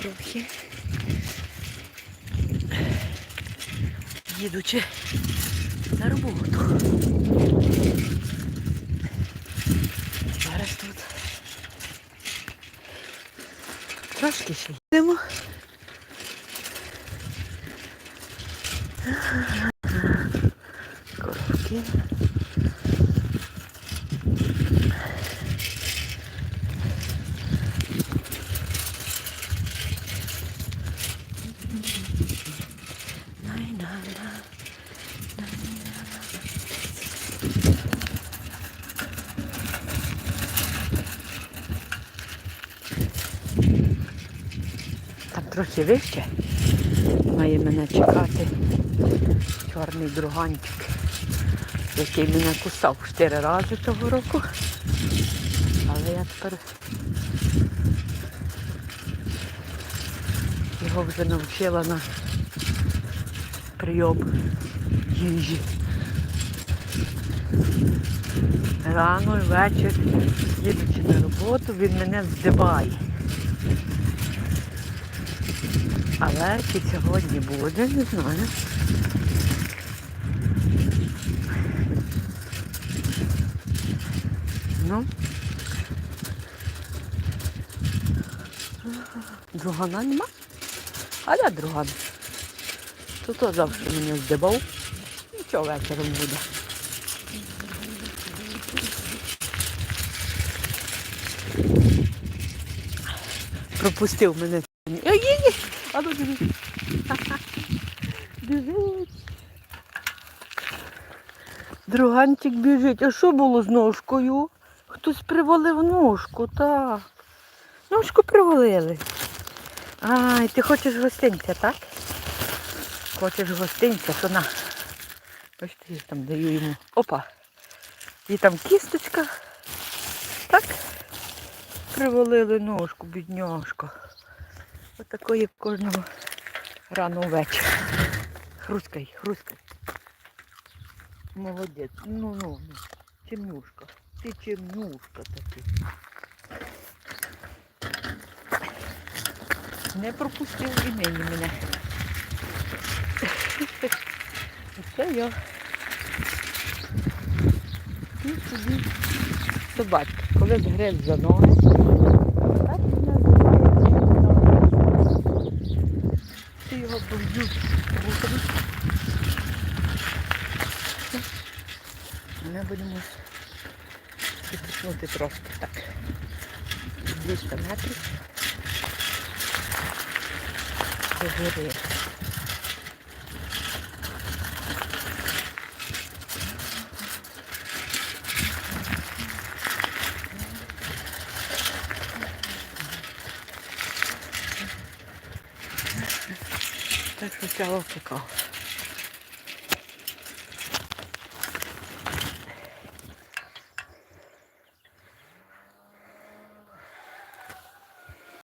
трохи. Їдучи на роботу. Зараз тут трошки ще йдемо. Коровки. Там трохи вище. Має мене чекати чорний друганчик, який мене кусав чотири рази того року. Але я тепер його вже навчила на прийом їжі. Рано і вечір, їдучи на роботу, він мене здиває. Але чи сьогодні буде, не знаю. Ну. Другана нема? А де друган? То то завжди мене здивав. Нічого вечором буде. Пропустив мене. Ой-ой-ой! А ну дивись. Біжить. Друганчик біжить. А що було з ножкою? Хтось привалив ножку, так. Ножку привалили. Ай, ти хочеш гостинця, так? Хочеш гостинця, то на. Бачите, я там даю йому. Опа. І там кісточка. Так? Привалили ножку, бідняшка. Отакої кожного рано ввечері. Хрускай, хрускай. Молодець. Ну, ну, ну. Чемнюшка. Ти чемнюшка такий. Не пропустив і нині мене. Оце я. І собі собачка. Коли згреб за ноги, так забирає. Ти його руками. Ми будемо підтиснути трошки так. 200 метрів. До гори. Так спочатку какао.